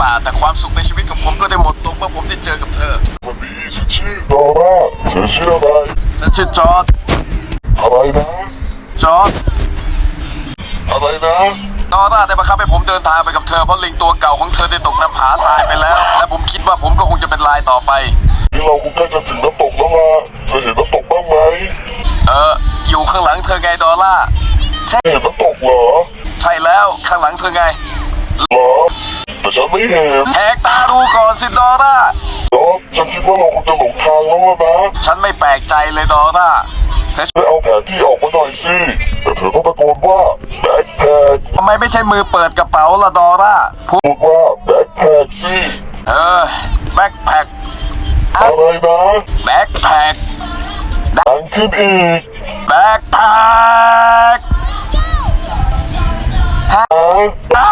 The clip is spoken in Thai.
เปล่า แต่ความสุขในชีวิตของผมก็ได้หมดลงเมื่อผมได้เจอกับเธอ วันนี้ฉันชื่อดอร่าเธอชื่ออะไร ฉันชื่อจอร์ดอะไรนะ จอร์ดอะไรนะดอร่าได้บังคับให้ผมเดินทางไปกับเธอเพราะลิงตัวเก่าของเธอได้ตกหน้าผาตายไปแล้ว และผมคิดว่าผมก็คงจะเป็นลายต่อไป นี่เราคงใกล้จะถึงน้ำตกแล้วล่ะเธอเห็นน้ำตกบ้างไหมเอออยู่ข้างหลังเธอไงดอร่าใช่เห็นน้ำตกเหรอ ใช่แล้วข้างหลังเธอไงเหรอ แต่ฉันไม่เห็นแหกตาดูก่อนสิดอร่าดอฉันคิดว่าเราคงจะหลงทางแล้วล่ะนะฉันไม่แปลกใจเลยดอร่าเฮ้ยได้เอาแผนที่ออกมาหน่อยสิแต่เธอต้องตะโกนว่าแบ็คแพคทำไมไม่ใช่มือเปิดกระเป๋าล่ะดอร่าพูดพูดว่าแบ็คแพคสิเออแบ็คแพ็คอะไรนะแบ็คแพ็คดังขึ้นอีกแบ็คแพ็คฮะ